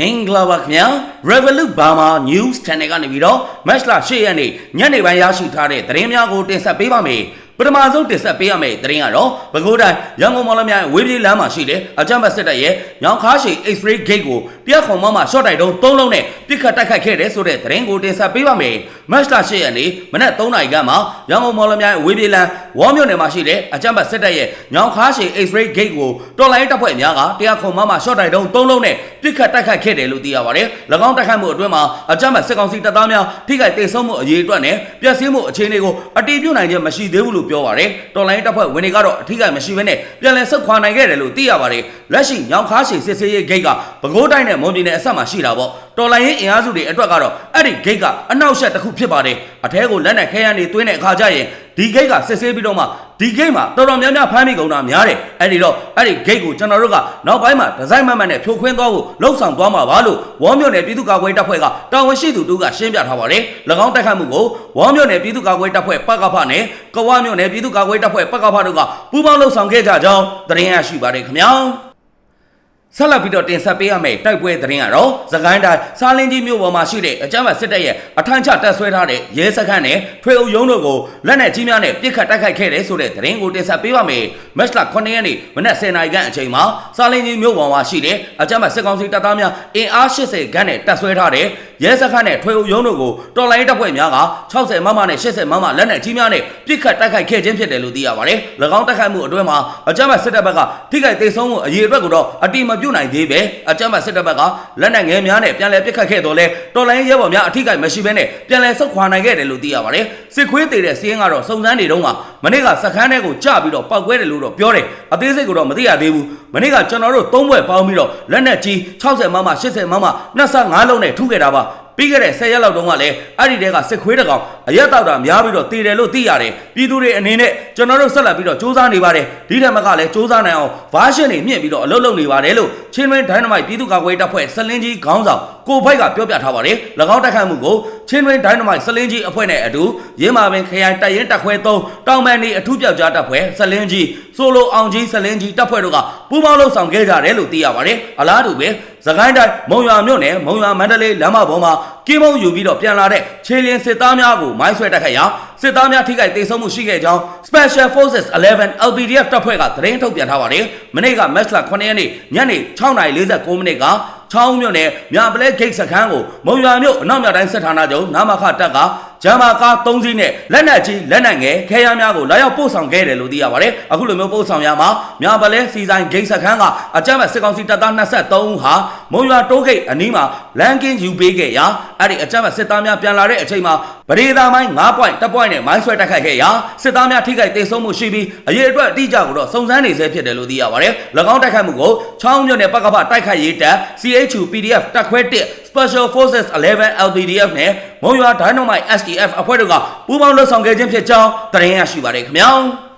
မင်္ဂလာပါခင်ဗျာ Revolut Burma News Channel ကနေပြီးတော့ Match လ8ရက်နေ့ညနေပိုင်းရရှိထားတဲ့သတင်းများကိုတင်ဆက်ပေးပါမယ် ပထမဆုံးတင်ဆက်ပေးရမယ့်သတင်းကတော့ပဲခူးတိုင်းရန်ကုန်မော်လမြိုင်ဝေးပြေးလမ်းမှာရှိတဲ့အကြမ်းဖက်စစ်တပ်ရဲ့ညောင်ခါရှိ X-ray gate ကိုပြက်ခုံမမှာ short တိုက်တုံး၃လုံးနဲ့ပြစ်ခတ်တိုက်ခိုက်ခဲ့တဲ့ဆိုတဲ့သတင်းကိုတင်ဆက်ပေးပါမယ်။ Match လ8ရက်နေ့မနက်3နာရီခန့်မှာရန်ကုန်မော်လမြိုင်ဝေးပြေးလမ်းဝေါမြို့နယ်မှာရှိတဲ့အကြမ်းဖက်စစ်တပ်ရဲ့ညောင်ခါရှိ X-ray gate ကိုတော်လိုင်းတပ်ဖွဲ့များကတရားခုံမမှာ short တိုက်တုံး၃လုံးနဲ့ပြစ်ခတ်တိုက်ခိုက်ခဲ့တယ်လို့သိရပါတယ်။၎င်းတိုက်ခိုက်မှုအတွင်းမှာအကြမ်းဖက်စစ်ကောင်စီတပ်သားများထိခိုက်ဒေဆုံးမှုအရေးအတွက်နဲ့ပျက်စီးမှုအခြေအနေကိုအတည်ပြုနိုင်ခြင်းမရှိသေးဘူးလို့ပြောပါတယ်။တော်လိုင်းတပ်ဖွဲ့ဝင်တွေကတော့အထိခိုက်မရှိဘဲနဲ့ပြန်လည်ဆုတ်ခွာနိုင်ခဲ့တယ်လို့သိရပါတယ်။လက်ရှိညောင်ခါရှိစစ်ဆေးရေးဂိတ်ကပဲခူးတိုင်းနဲ့မွန်ပြည်နယ်အဆက်မှာရှိတာပေါ့။တော်လိုင်းရေးအင်အားစုတွေအတွက်ကတော့အဲ့ဒီဂိတ်ကအနောက်ရှက်တစ်ခုဖြစ်ပါတယ်။အထဲကိုလက်နဲ့ခဲရန်တွေတွင်းတဲ့အခါကျရင်ဒီဂိတ်ကစစ်ဆေးပြီးတော့မှ ဒီဂိတ်မှာတော်တော်များများဖမ်းမိကုန်တာများတယ်အဲ့ဒီတော့အဲ့ဒီဂိတ်ကိုကျွန်တော်တို့ကနောက်ပိုင်းမှာဒီဇိုင်းမတ်မတ်နဲ့ဖြိုခွင်းသွားဖို့လှုံ့ဆော်သွားမှာပါလို့ဝေါမြို့နယ်ပြည်သူ့ကာကွယ်တပ်ဖွဲ့ကတာဝန်ရှိသူတို့ကရှင်းပြထားပါတယ်၎င်းတိုက်ခိုက်မှုကိုဝေါမြို့နယ်ပြည်သူ့ကာကွယ်တပ်ဖွဲ့ပကဖနဲ့ကဝမြို့နယ်ပြည်သူ့ကာကွယ်တပ်ဖွဲ့ပကဖတို့ကပူးပေါင်းလှုံ့ဆော်ခဲ့ကြကြောင်းသတင်းရရှိပါတယ်ခင်ဗျာ ဆက်လက်ပြီးတော့တင်ဆက်ပေးရမယ့်တိုက်ပွဲသတင်းကတော့သခိုင်းတိုင်းစားလင်းကြီးမြို့ပေါ်မှာရှိတဲ့အကြမ်းဖက်စစ်တပ်ရဲ့အထမ်းချတပ်ဆွဲထားတဲ့ရဲစခန်းနဲ့ထွေအုပ်ရုံးတို့ကိုလက်နက်ကြီးများနဲ့ပစ်ခတ်တိုက်ခိုက်ခဲ့တဲ့ဆိုတဲ့သတင်းကိုတင်ဆက်ပေးပါမယ်။မတ်လ9ရက်နေ့မနက်10:00နာရီခန့်အချိန်မှာစားလင်းကြီးမြို့ပေါ်မှာရှိတဲ့အကြမ်းဖက်စစ်ကောင်စီတပ်သားများအင်အား80ခန်းနဲ့တပ်ဆွဲထားတဲ့ရဲစခန်းနဲ့ထွေအုပ်ရုံးတို့ကိုတော်လိုင်းတပ်ဖွဲ့များက60မမနဲ့80မမလက်နက်ကြီးများနဲ့ပစ်ခတ်တိုက်ခိုက်ခဲ့ခြင်းဖြစ်တယ်လို့သိရပါတယ်။၎င်းတိုက်ခိုက်မှုအတွင်းမှာအကြမ်းဖက်စစ်တပ်ဘက်ကထိခိုက်ဒေဆုံးမှုအရေးအတွက်ကိုတော့အတိမပြုတ်နိုင်သေးပဲအကြမ်းဖက်စစ်တပ်ဘက်ကလက်နက်ငယ်များနဲ့ပြန်လည်ပစ်ခတ်ခဲ့တော့လဲတော်လိုင်းရဲဘော်များအထိခိုက်မရှိဘဲနဲ့ပြန်လည်ဆုတ်ခွာနိုင်ခဲ့တယ်လို့သိရပါတယ်။စစ်ခွေးသေးတဲ့စီးရင်ကတော့စုံစမ်းနေတော့မှမနေ့ကစခန်းထဲကိုကြပြီးတော့ပောက်ကွဲတယ်လို့တော့ပြောတယ်။အသေးစိတ်ကိုတော့မသိရသေးဘူး။မနေ့ကကျွန်တော်တို့သုံးဘွဲ့ပေါင်းပြီးတော့လက်နက်ကြီး60မမ80မမ25လုံးနဲ့ထုခဲ့တာပါ။ပြီးခဲ့တဲ့10ရက်လောက်တုန်းကလည်းအဲ့ဒီတဲကစစ်ခွေးတကောင် အရက်တောက်တာများပြီးတော့တည်တယ်လို့သိရတယ်ပြည်သူတွေအနေနဲ့ကျွန်တော်တို့ဆက်လက်ပြီးတော့စူးစမ်းနေပါတယ်ဒီထက်မကလည်းစူးစမ်းနိုင်အောင်ဗားရှင်းတွေမြင့်ပြီးတော့အလုပ်လုပ်နေပါတယ်လို့ချင်းတွင်းဒိုင်းနမိုက်ပြည်သူ့ကာကွယ်တပ်ဖွဲ့စလင်းကြီးခေါင်းဆောင်ကိုဖိုက်ကပြောပြထားပါတယ်၎င်းတိုက်ခိုက်မှုကိုချင်းတွင်းဒိုင်းနမိုက်စလင်းကြီးအဖွဲ့နဲ့အတူရင်းမာပင်ခရိုင်တပ်ရင်းတပ်ခွဲ3တောင်ပန်ဒီအထူးပြောက်ကြားတပ်ဖွဲ့စလင်းကြီးဆိုလိုအောင်ကြီးစလင်းကြီးတပ်ဖွဲ့တို့ကပူးပေါင်းလှုပ်ဆောင်ခဲ့ကြတယ်လို့သိရပါတယ်အလားတူပဲစကိုင်းတိုင်းမုံရွာမြို့နယ်မုံရွာမန္တလေးလမ်းမပေါ်မှာကင်းမုံယူပြီးတော့ပြန်လာတဲ့ခြေလင်းစစ်သားများကိုမိုင်းဆွဲတိုက်ခိုက်ရာစစ်သားများထိခိုက်ဒေဆုံးမှုရှိခဲ့ကြောင်း Special Forces 11 LPDF တပ်ဖွဲ့ကသတင်းထုတ်ပြန်ထားပါတယ်။မနေ့ကမတ်လ9ရက်နေ့ညနေ6:49မိနစ်ကချောင်းမြို့နယ်မြပလဲဂိတ်စခန်းကိုမုံရွာမြို့အနောက်မြောက်တိုင်းစစ်ဌာနချုပ်နာမခတပ်က ဂျမ်မာကား၃စီးနဲ့လက်နက်ကြီးလက်နက်ငယ်ခဲယမ်းများကိုလာရောက်ပို့ဆောင်ခဲ့တယ်လို့သိရပါတယ်။အခုလိုမျိုးပို့ဆောင်ရမှာမြပလဲစီဆိုင်ဂိတ်စခန်းကအကြမ်းဖက်စစ်ကောင်စီတပ်သား23ဦးဟာမုံရွာတိုးဂိတ်အနီးမှာလန်ကင်းယူပေးခဲ့ရာအဲ့ဒီအကြမ်းဖက်စစ်သားများပြန်လာတဲ့အချိန်မှာပရိသာမိုင်း9 point 1 point နဲ့မိုင်းဆွဲတိုက်ခိုက်ခဲ့ရာစစ်သားများထိခိုက်ဒေဆုံးမှုရှိပြီးအရေးအတွက်အတိအကျကိုတော့စုံစမ်းနေဆဲဖြစ်တယ်လို့သိရပါတယ်။၎င်းတိုက်ခိုက်မှုကိုချောင်းမြို့နယ်ပကဖတိုက်ခိုက်ရေးတပ် CHU PDF တပ်ခွဲ1 Special Forces 11 LPDF နဲ့မုံရွာ Dynamite SDF အဖွဲ့တို့ကပူးပေါင်းလှုပ်ဆောင်ခဲ့ခြင်းဖြစ်ကြောင်းသတင်းရရှိပါတယ်ခင်ဗျာ။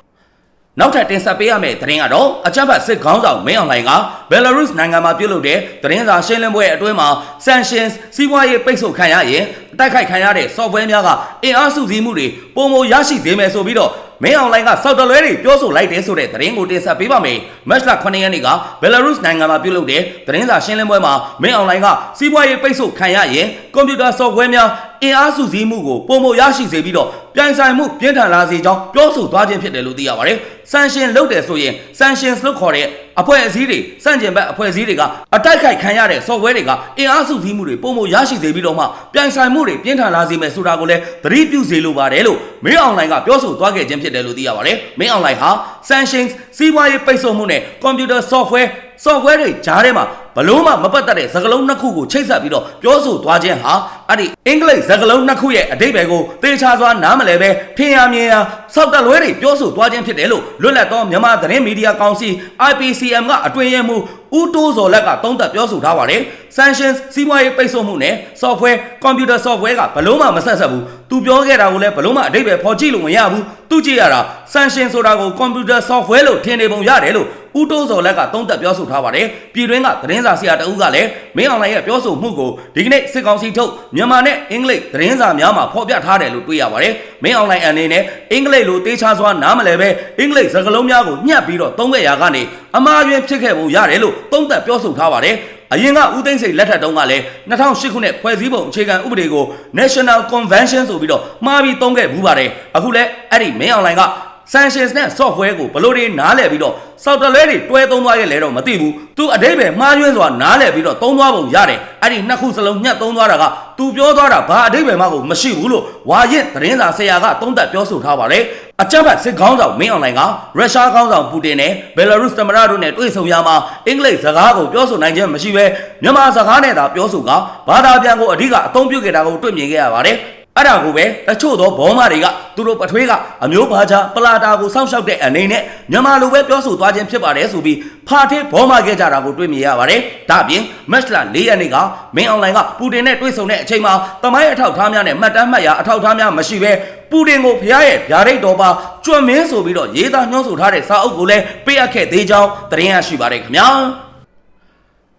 နောက်ထပ်တင်ဆက်ပေးရမယ့်သတင်းကတော့အကြမ်းဖက်စစ်ခေါင်းဆောင်မင်းအောင်လှိုင်ကဘယ်လာရုစ်နိုင်ငံမှာပြုလုပ်တဲ့သတင်းစာရှင်းလင်းပွဲအတွင်းမှာ sanctions စီးပွားရေးပိတ်ဆို့ခံရရင်တိုက်ခိုက်ခံရတဲ့ software များကအင်အားစုစည်းမှုတွေပုံမရရှိစေမယ်ဆိုပြီးတော့ မင်းအောင်လိုင်းကစောက်တလွဲတွေပြောဆိုလိုက်တယ်ဆိုတဲ့သတင်းကိုတင်ဆက်ပေးပါမယ်။မတ်လ9ရက်နေ့ကဘယ်လာရုစ်နိုင်ငံမှာပြုလုပ်တဲ့သတင်းစာရှင်းလင်းပွဲမှာမင်းအောင်လိုင်းကစီးပွားရေးပိတ်ဆို့ခံရရင်ကွန်ပျူတာ software များ အင်အားစုစည်းမှုကိုပုံမရရှိစေပြီးတော့ပြိုင်ဆိုင်မှုပြင်းထန်လာစေကြောင်းပြောဆိုသွားခြင်းဖြစ်တယ်လို့သိရပါတယ်။ sanction လုပ်တယ်ဆိုရင် sanctions လို့ခေါ်တဲ့အဖွဲ့အစည်းတွေစန့်ကျင်ဘက်အဖွဲ့အစည်းတွေကအတိုက်ခိုက်ခံရတဲ့ software တွေကအင်အားစုစည်းမှုတွေပုံမရရှိစေပြီးတော့မှပြိုင်ဆိုင်မှုတွေပြင်းထန်လာစေမယ်ဆိုတာကိုလည်းသတိပြုစေလိုပါတယ်လို့မင်းအောင်လှိုင်ကပြောဆိုသွားခဲ့ခြင်းဖြစ်တယ်လို့သိရပါတယ်။မင်းအောင်လှိုင်ဟာ sanctions စီးပွားရေးပိတ်ဆို့မှုနဲ့ computer software software တွေကြားထဲမှာ ဘလို့မှမပတ်သက်တဲ့စကားလုံးနှစ်ခုကိုချိတ်ဆက်ပြီးတော့ပြောဆိုသွားခြင်းဟာအဲ့ဒီအင်္ဂလိပ်စကားလုံးနှစ်ခုရဲ့အဓိပ္ပာယ်ကိုသေချာစွာနားမလည်ပဲထင်ရမြင်ရစောက်တက်လွဲတွေပြောဆိုသွားခြင်းဖြစ်တယ်လို့လွတ်လပ်သောမြန်မာသတင်းမီဒီယာကောင်စီ IPCM ကအတွင်ရဲမှု ဦးတိုးစော်လက်ကသုံးသပ်ပြောဆိုထားပါတယ်။ sanctions စီးပွားရေးပိတ်ဆို့မှုနဲ့ software computer software ကဘလို့မှမဆက်ဆက်ဘူး။သူပြောခဲ့တာကိုလည်းဘလို့မှအဓိပ္ပာယ်ဖော်ကြည့်လို့မရဘူး။သူကြည့်ရတာ sanction ဆိုတာကို computer software လို့ထင်နေပုံရတယ်လို့ဦးတိုးစော်လက်ကသုံးသပ်ပြောဆိုထားပါတယ်။ပြည်တွင်းကသတင်းစာဆရာတဦးကလည်းမင်းအောင်လှိုင်ရဲ့ပြောဆိုမှုကိုဒီကနေ့စစ်ကောင်စီထုတ်မြန်မာနဲ့အင်္ဂလိပ်သတင်းစာများမှာဖော်ပြထားတယ်လို့တွေ့ရပါတယ်။မင်းအောင်လှိုင်အနေနဲ့အင်္ဂလိပ်လိုတေးချစွာနားမလည်ပဲအင်္ဂလိပ်စကားလုံးများကိုညှပ်ပြီးတော့သုံးခဲ့ရာကနေ အမှားယွင်းဖြစ်ခဲ့ပုံရတယ်လို့သုံးသပ်ပြောဆိုထားပါတယ်။အရင်ကဦးသိန်းစိန်လက်ထက်တုန်းကလည်း2008ခုနှစ်ဖွဲ့စည်းပုံအခြေခံဥပဒေကို National Convention ဆိုပြီးတော့မှားပြီးသုံးခဲ့ဘူးပါတယ်အခုလည်းအဲ့ဒီမင်းအွန်လိုင်းက sanctions နဲ့ software ကိုဘလို့တွေနားလည်ပြီးတော့ software တွေတွဲသုံးသွားရဲ့လဲတော့မသိဘူးသူအတိတ်ပဲမှားယွင်းစွာနားလည်ပြီးတော့သုံးသွားပုံရတယ်အဲ့ဒီနှစ်ခုစလုံးညှက်သုံးသွားတာကသူပြောသွားတာဘာအတိတ်ပဲမှကိုမရှိဘူးလို့ဝါရစ်သတင်းစာဆရာကသုံးသပ်ပြောဆိုထားပါတယ်အကြမ်းဖက်စစ်ခေါင်းဆောင်မင်းအွန်လိုင်းကရုရှားခေါင်းဆောင်ပူတင်နဲ့ဘယ်လာရုစ်သမ္မတတို့နဲ့တွေ့ဆုံရမှာအင်္ဂလိပ်စကားကိုပြောဆိုနိုင်ခြင်းမရှိဘဲမြန်မာစကားနဲ့သာပြောဆိုကဘာသာပြန်ကိုအဓိကအသုံးပြုခဲ့တာကိုတွေ့မြင်ခဲ့ရပါတယ် အဲ့ဒါကိုပဲတချို့သောဘောမတွေကသူတို့ပထွေးကအမျိုးဘာသာပလာတာကိုစောင့်ရှောက်တဲ့အနေနဲ့မြန်မာလိုပဲပြောဆိုသွားခြင်းဖြစ်ပါတယ်ဆိုပြီးဖာထေးဘောမခဲ့ကြတာကိုတွေ့မြင်ရပါတယ်။ဒါ့အပြင်မက်စလာ၄ရက်နေ့ကမင်းအွန်လိုင်းကပူတင်နဲ့တွေ့ဆုံတဲ့အချိန်မှာတမိုင်းအထောက်အထားများနဲ့မှတ်တမ်းမှတ်ရာအထောက်အထားများမရှိဘဲပူတင်ကိုဖျားရဲ့ဗျာဒိတ်တော်ပါကျွတ်မင်းဆိုပြီးတော့ရေးသားညွှန်းဆိုထားတဲ့စာအုပ်ကိုလည်းပေးအပ်ခဲ့သေးကြောင်းသတင်းရရှိပါတယ်ခင်ဗျာ။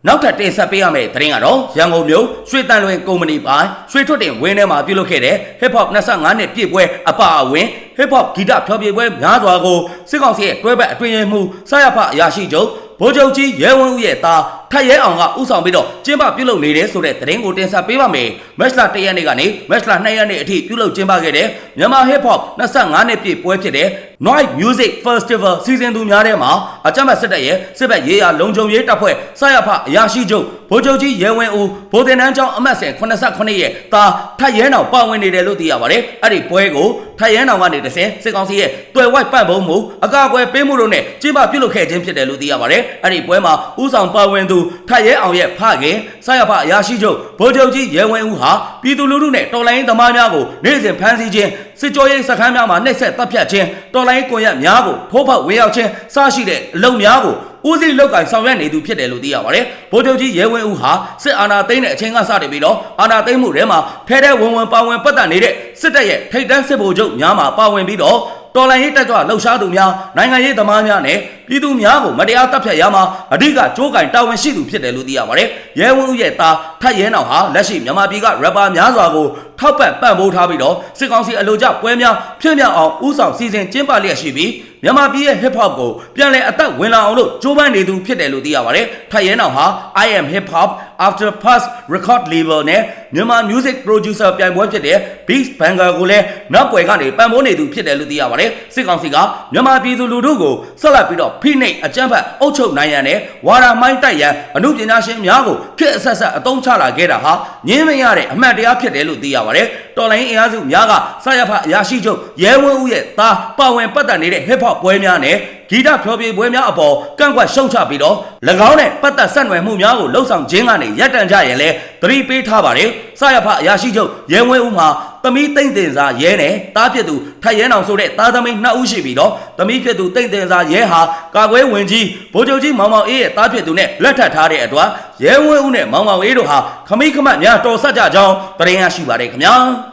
နောက်ထပ်တင်ဆက်ပေးရမယ့်သတင်းကတော့ရန်ကုန်မြို့ရွှေတန်လွင်ကုမ္ပဏီပိုင်ရွှေထွတ်တင်ဝင်းထဲမှာပြုလုပ်ခဲ့တဲ့ Hip Hop 25နှစ်ပြည့်ပွဲအပအဝင် Hip Hop ဂီတဖျော်ဖြေပွဲများစွာကိုစစ်ကောင်စီရဲ့တွဲဘက်အတွင်ရင်မှုစရဖအရာရှိချုပ်ဗိုလ်ချုပ်ကြီးရဲဝင်းဦးရဲ့သား ထက်ရဲအောင်ကဥဆောင်ပြီးတော့ကျင်းပပြုလုပ်နေတဲ့ဆိုတဲ့သတင်းကိုတင်ဆက်ပေးပါမယ်။မက်စလာ1ရက်နေ့ကနေမက်စလာ2ရက်နေ့အထိပြုလုပ်ကျင်းပခဲ့တဲ့မြန်မာ Hip Hop 25နှစ်ပြည့်ပွဲဖြစ်တဲ့ Noise Music Festival စီစဉ်သူများထဲမှာအကြမ်းဖက်စစ်တပ်ရဲ့စစ်ဘက်ရေးရာလုံခြုံရေးတပ်ဖွဲ့စရဖအရာရှိချုပ်ဗိုလ်ချုပ်ကြီးရဲဝင်းဦးဗိုလ်တင်တန်းကျောင်းအမတ်စဉ်89ရဲ့တာထက်ရဲနောင်ပါဝင်နေတယ်လို့သိရပါတယ်။အဲ့ဒီပွဲကိုထက်ရဲနောင်ကနေတစ်ဆင့်စစ်ကောင်စီရဲ့တွယ်ဝိုက်ပတ်ပုံမှုအကာအကွယ်ပေးမှုတို့နဲ့ကျင်းပပြုလုပ်ခဲ့ခြင်းဖြစ်တယ်လို့သိရပါတယ်။အဲ့ဒီပွဲမှာဥဆောင်ပါဝင်သူထက်ရဲအောင်ရဲ့ဖခင်စရဖအရာရှိချုပ်ဗိုလ်ချုပ်ကြီးရဲဝင်းဦးဟာပြည်သူလူထုနဲ့တော်လိုင်းသမားများကိုနေ့စဉ်ဖမ်းဆီးခြင်းစစ်ကြောရေးစခန်းများမှာနှိပ်စက်တပ်ဖြတ်ခြင်းတော်လိုင်းကွန်ရက်များကိုထိုးဖောက်ဝင်ရောက်ခြင်းစရှိတဲ့အလုံများကိုဦးစီးလောက်ကင်ဆောင်ရွက်နေသူဖြစ်တယ်လို့သိရပါတယ်။ဗိုလ်ချုပ်ကြီးရဲဝင်းဦးဟာစစ်အာဏာသိမ်းတဲ့အချိန်ကစတင်ပြီးတော့အာဏာသိမ်းမှုထဲမှာထဲထဲဝင်ဝင်ပါဝင်ပတ်သက်နေတဲ့စစ်တပ်ရဲ့ထိပ်တန်းစစ်ဗိုလ်ချုပ်များမှာပါဝင်ပြီးတော့ တော်လိုင်းရေးတက်ကြွလှုပ်ရှားသူများနိုင်ငံရေးသမားများနဲ့ပြည်သူများကိုမတရားတပ်ဖြတ်ရမှာအဓိကကြိုးကင်တာဝန်ရှိသူဖြစ်တယ်လို့သိရပါတယ်။ရဲဝင်းဦးရဲ့သားထက်ရဲနောင်ဟာလက်ရှိမြန်မာပြည်ကရပါများစွာကိုထောက်ပံ့ပံ့ပိုးထားပြီးတော့စစ်ကောင်စီအလို့ကျပွဲများဖြစ်မြောက်အောင်ဥဆောင်စီစဉ်ကျင်းပလျက်ရှိပြီး မြန်မာပြည်ရဲ့ hip hop ကိုပြန်လည်အသက်ဝင်လာအောင်လို့ကြိုးပမ်းနေသူဖြစ်တယ်လို့သိရပါတယ်။ထက်ရဲနောင်ဟာ I am hip hop after pass record label နဲ့မြန်မာ music producer ပြိုင်ပွဲဖြစ်တဲ့ Beats Banger ကိုလည်းနောက်ွယ်ကနေပံ့ပိုးနေသူဖြစ်တယ်လို့သိရပါတယ်။စစ်ကောင်စီကမြန်မာပြည်သူလူထုကိုဆက်လက်ပြီးတော့ဖိနှိပ်အကြမ်းဖက်အုပ်ချုပ်နိုင်ရန်နဲ့ဝါဒမိုင်းတိုက်ရန်အမှုပညာရှင်များကိုခက်အဆက်ဆက်အသုံးချလာခဲ့တာဟာငင်းမရတဲ့အမှတ်တရားဖြစ်တယ်လို့သိရပါတယ်။တော်လိုင်းအင်အားစုများကဆရဖအရာရှိချုပ်ရဲဝင်းဦးရဲ့သားပါဝင်ပတ်သက်နေတဲ့ hip hop ပွဲများနဲ့ဂီတဖျော်ဖြေပွဲများအပေါ်ကန့်ကွက်ရှုံချပြီးတော့၎င်းနဲ့ပတ်သက်ဆက်နွယ်မှုများကိုလှုံ့ဆော်ခြင်းကနေရပ်တန့်ကြရင်လည်းသတိပေးထားပါတယ်။ဆရဖအရာရှိချုပ်ရဲဝင်းဦးမှာသမီးတိမ့်တင်စာရဲနဲ့တားဖြစ်သူထက်ရဲနောင်ဆိုတဲ့သားသမီးနှစ်ဦးရှိပြီးတော့သမီးဖြစ်သူတိမ့်တင်စာရဲဟာကာကွယ်ဝင်ကြီးဗိုလ်ချုပ်ကြီးမောင်မောင်အေးရဲ့သားဖြစ်သူနဲ့လက်ထပ်ထားတဲ့အတွက်ရဲဝင်းဦးနဲ့မောင်မောင်အေးတို့ဟာခမိခမတ်များတော်ဆက်ကြကြောင်းသတင်းရရှိပါတယ်ခင်ဗျာ။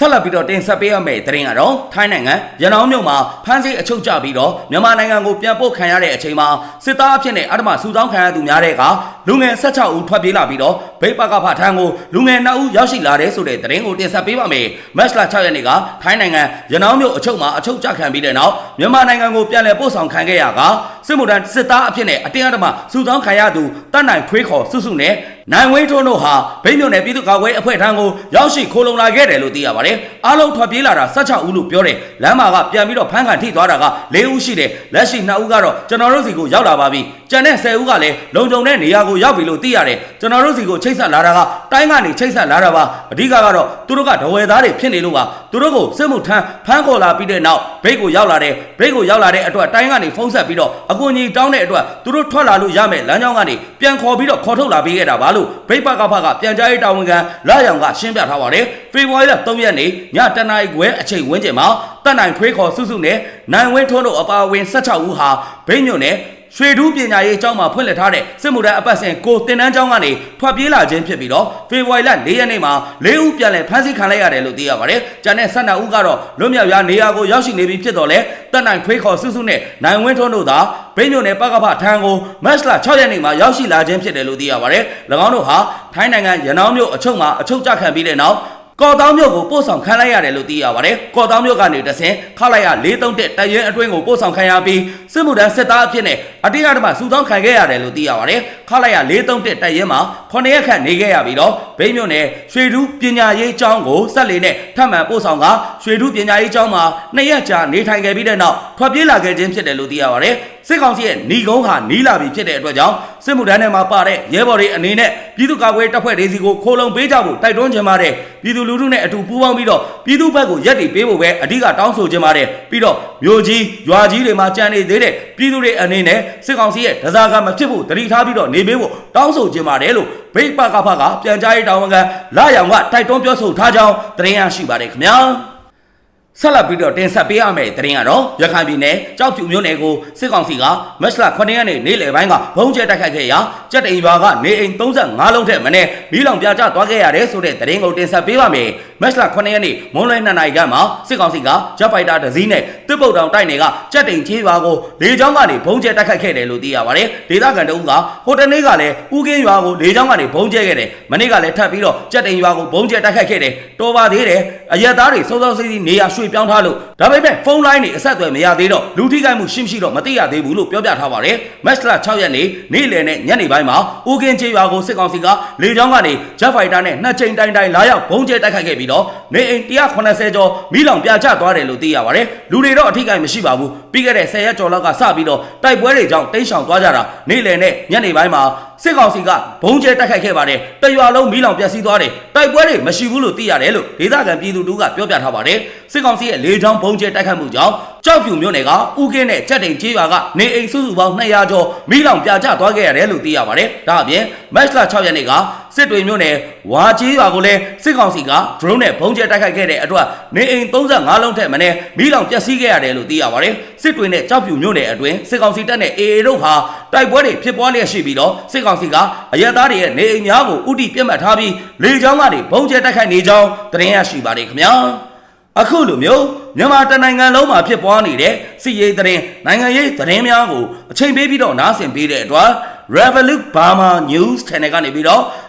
ဆက်လက်ပြီးတော့တင်ဆက်ပေးရမယ့်သတင်းကတော့ထိုင်းနိုင်ငံရန်အောင်မြို့မှာဖမ်းဆီးအချုပ်ကျပြီးတော့မြန်မာနိုင်ငံကိုပြန်ပို့ခံရတဲ့အချိန်မှာစစ်သားအဖြစ်နဲ့အဓမ္မစုဆောင်းခံရသူများတဲ့ကလူငယ်16ဦးထွက်ပြေးလာပြီးတော့ဗိတ်ပကဖထန်းကိုလူငယ်2ဦးရောက်ရှိလာတဲ့ဆိုတဲ့သတင်းကိုတင်ဆက်ပေးပါမယ်။မတ်လ6ရက်နေ့ကထိုင်းနိုင်ငံရန်အောင်မြို့အချုပ်မှာအချုပ်ကျခံပြီးတဲ့နောက်မြန်မာနိုင်ငံကိုပြန်လည်ပို့ဆောင်ခံခဲ့ရက စစ်မှုထမ်းစစ်သားအဖြစ်နဲ့အတင်းအဓမ္မစုဆောင်းခံရသူတတ်နိုင်ခွေးခေါ်စုစုနဲ့နိုင်ဝင်းထွန်းတို့ဟာဗိတ်မြို့နယ်ပြည်သူ့ကာကွယ်အဖွဲ့ထံကိုရောက်ရှိခိုးလုံလာခဲ့တယ်လို့သိရပါတယ်။အားလုံးထွက်ပြေးလာတာ16ဦးလို့ပြောတယ်။လမ်းမှာကပြန်ပြီးတော့ဖမ်းခံထိသွားတာက4ဦးရှိတယ်။လက်ရှိ2ဦးကတော့ကျွန်တော်တို့စီကိုရောက်လာပါပြီ။ ကျန်တဲ့10ဦးကလည်းလုံခြုံတဲ့နေရာကိုရောက်ပြီလို့သိရတယ်။ကျွန်တော်တို့စီကိုချိတ်ဆက်လာတာကတိုင်းကနေချိတ်ဆက်လာတာပါ။အဓိကကတော့သူတို့ကဒဝယ်သားတွေဖြစ်နေလို့ပါ။သူတို့ကိုစစ်မှုထမ်းဖမ်းခေါ်လာပြီးတဲ့နောက်ဗိတ်ကိုရောက်လာတယ်။ဗိတ်ကိုရောက်လာတဲ့အတွက်တိုင်းကနေဖုံးဆက်ပြီးတော့အကူအညီတောင်းတဲ့အတွက်သူတို့ထွက်လာလို့ရမယ်လမ်းကြောင်းကနေပြန်ခေါ်ပြီးတော့ခေါ်ထုတ်လာပေးခဲ့တာပါလို့ဗိတ်ပကဖကပြန်ကြားရေးတာဝန်ခံလာရောင်ကရှင်းပြထားပါတယ်ဖေဖော်ဝါရီလ3ရက်နေ့ညတနာရီခွဲအချိန်ဝန်းကျင်မှာတက်နိုင်ခွေးခေါ်စုစုနဲ့နိုင်ဝင်းထွန်းတို့အပါအဝင်16ဦးဟာဗိတ်မြို့နယ် ရွှေဒူးပညာရေးအကျောင်းမှာဖွင့်လှစ်ထားတဲ့စစ်မှုထမ်းအပတ်စဉ်ကိုတင်တန်းကျောင်းကနေထွက်ပြေးလာခြင်းဖြစ်ပြီးတော့ဖေဖော်ဝါရီလ၄ရက်နေ့မှာ၄ဦးပြန်လည်ဖမ်းဆီးခံလိုက်ရတယ်လို့သိရပါတယ်။ကျန်တဲ့12ဦးကတော့လွတ်မြောက်ရာနေရာကိုရောက်ရှိနေပြီဖြစ်တော့လဲတက်နိုင်ခွေးခေါ်စုစုနဲ့နိုင်ဝင်းထွန်းတို့သာဗိညုံနယ်ပကဖထံကိုမတ်လ6ရက်နေ့မှာရောက်ရှိလာခြင်းဖြစ်တယ်လို့သိရပါတယ်။၎င်းတို့ဟာထိုင်းနိုင်ငံရနောင်းမြို့အချုပ်မှာအချုပ်ကျခံပြီးတဲ့နောက်ကော်တောင်းမြို့ကိုပို့ဆောင်ခံလိုက်ရတယ်လို့သိရပါတယ်။ကော်တောင်းမြို့ကနေတဆင်ခလိုက်ရ431တရင်အတွင်းကိုပို့ဆောင်ခံရပြီးစစ်မှုထမ်းစစ်သားအဖြစ်နဲ့အတင်းအဓမ္မစုဆောင်းခံခဲ့ရတယ်လို့သိရပါတယ်ခလိုက်ရ၄၃တက်ရဲမှာ9ရက်ခန့်နေခဲ့ရပြီးတော့ဗိမ့်မြို့နယ်ရွှေဒူးပညာရေးကျောင်းကိုဆက်လေနဲ့ထပ်မံပို့ဆောင်ကရွှေဒူးပညာရေးကျောင်းမှာ၂ရက်ကြာနေထိုင်ခဲ့ပြီးတဲ့နောက်ထွက်ပြေးလာခဲ့ခြင်းဖြစ်တယ်လို့သိရပါတယ်စစ်ကောင်စီရဲ့ဏီကုန်းဟာနီးလာပြီဖြစ်တဲ့အတွက်ကြောင့်စစ်မှုထမ်းထဲမှာပါတဲ့ရဲဘော်တွေအနေနဲ့ပြည်သူ့ကာကွယ်တပ်ဖွဲ့တွေစီကိုခိုးလုံပေးကြဖို့တိုက်တွန်းချင်ပါတယ်ပြည်သူလူထုနဲ့အတူပူးပေါင်းပြီးတော့ပြည်သူ့ဘက်ကိုရက်တည်ပေးဖို့ပဲအဓိကတောင်းဆိုချင်ပါတယ်ပြီးတော့မြို့ကြီးရွာကြီးတွေမှာကြံနေသေးတဲ့ပြည်သူတွေအနေနဲ့စစ်ကောင်စီရဲ့ဒဇာကမဖြစ်ဖို့တတိထားပြီးတော့နေပေးဖို့တောင်းဆိုချင်ပါတယ်လို့ဗိတ်ပကဖကပြန်ကြားရေးတာဝန်ခံလာရောင်ကတိုက်တွန်းပြောဆိုထားကြောင်းသတင်းရရှိပါတယ်ခင်ဗျာ ဆက်လက်ပြီးတော့တင်ဆက်ပေးရမယ့်သတင်းကတော့ရခိုင်ပြည်နယ်ကြောက်ဖြူမြို့နယ်ကိုစစ်ကောင်စီကမတ်လ9ရက်နေ့နေ့လယ်ပိုင်းကဘုံကျဲတိုက်ခိုက်ခဲ့ရာကြက်တိန်ရွာကနေအိမ်35လုံးထက်မနည်းမီးလောင်ပြကျသွားခဲ့ရတယ်ဆိုတဲ့သတင်းကိုတင်ဆက်ပေးပါမယ်။မတ်လ9ရက်နေ့မွန်းလွဲ2နာရီခန့်မှာစစ်ကောင်စီကဂျက်ဖိုက်တာတစ်စီးနဲ့တစ်ပုတ်တောင်တိုက်နယ်ကကြက်တိန်ချေးရွာကိုလေကြောင်းကနေဘုံကျဲတိုက်ခိုက်ခဲ့တယ်လို့သိရပါတယ်။ဒေသခံတအုပ်ကဟိုတနေ့ကလည်းဦးကင်းရွာကိုလေကြောင်းကနေဘုံကျဲခဲ့တယ်။မနေ့ကလည်းထပ်ပြီးတော့ကြက်တိန်ရွာကိုဘုံကျဲတိုက်ခိုက်ခဲ့တယ်။တော်ပါသေးတယ်။အရက်သားတွေစောစောစီးစီးနေရာရွှေ့ပြောင်းထားလို့ဒါပေမဲ့ဖုန်းလိုင်းတွေအဆက်အသွယ်မရသေးတော့လူထိခိုက်မှုရှင်းရှိတော့မသိရသေးဘူးလို့ပြောပြထားပါတယ်။မတ်လ6ရက်နေ့နေ့လယ်နဲ့ညနေပိုင်းမှာဦးကင်းချေးရွာကိုစစ်ကောင်စီကလေကြောင်းကနေဂျက်ဖိုက်တာနဲ့နှစ်ချိန်တိုင်းတိုင်းလာရောက်ဘုံကျဲတိုက်ခိုက်ခဲ့ပြီးတော့နေအိမ်180ကျော်မိလောင်ပြာကျသွားတယ်လို့သိရပါတယ်။လူတွေတော့အထိခိုက်မရှိပါဘူး။ပြီးခဲ့တဲ့10ရက်ကျော်လောက်ကစပြီးတော့တိုက်ပွဲတွေကြောင့်တိမ်းရှောင်သွားကြတာနေ့လယ်နဲ့ညနေပိုင်းမှာ စစ်ကောင်စီကဘုံကျဲတိုက်ခိုက်ခဲ့ပါတယ်။တရွာလုံးမိလောင်ပျက်စီးသွားတယ်။တိုက်ပွဲတွေမရှိဘူးလို့သိရတယ်လို့ဒေသခံပြည်သူတို့ကပြောပြထားပါတယ်။စစ်ကောင်စီရဲ့လေကြောင်းဘုံကျဲတိုက်ခိုက်မှုကြောင့်ကြောက်ဖြူမြို့နယ်ကဥကင်းနဲ့ကြက်တိန်ကျေးရွာကနေအိမ်စုစုပေါင်း200ကျော်မိလောင်ပြာကျသွားခဲ့ရတယ်လို့သိရပါတယ်။ဒါအပြင်မတ်လ6ရက်နေ့က စစ်တွေမြို့နယ်ဝါကျေးရွာကိုလည်းစစ်ကောင်စီက drone နဲ့ဘုံကျဲတိုက်ခိုက်ခဲ့တဲ့အတွက်နေအိမ်35လုံးထက်မနည်းမိလောင်ပျက်စီးခဲ့ရတယ်လို့သိရပါတယ်။စစ်တွေနဲ့ကြောက်ဖြူမြို့နယ်အတွင်းစစ်ကောင်စီတပ်နဲ့ AA တို့ဟာတိုက်ပွဲတွေဖြစ်ပွားလျက်ရှိပြီးတော့စစ်ကောင်စီကအရက်သားတွေရဲ့နေအိမ်များကိုဥတီပြတ်မှတ်ထားပြီးလေကြောင်းကနေဘုံကျဲတိုက်ခိုက်နေကြောင်းသတင်းရရှိပါတယ်ခင်ဗျာ။အခုလိုမျိုးမြန်မာတနိုင်ငံလုံးမှာဖြစ်ပွားနေတဲ့စစ်ရေးသတင်းနိုင်ငံရေးသတင်းများကိုအချိန်ပေးပြီးတော့နားဆင်ပေးတဲ့အတွက် Revolut Burma News Channel ကနေပြီးတော့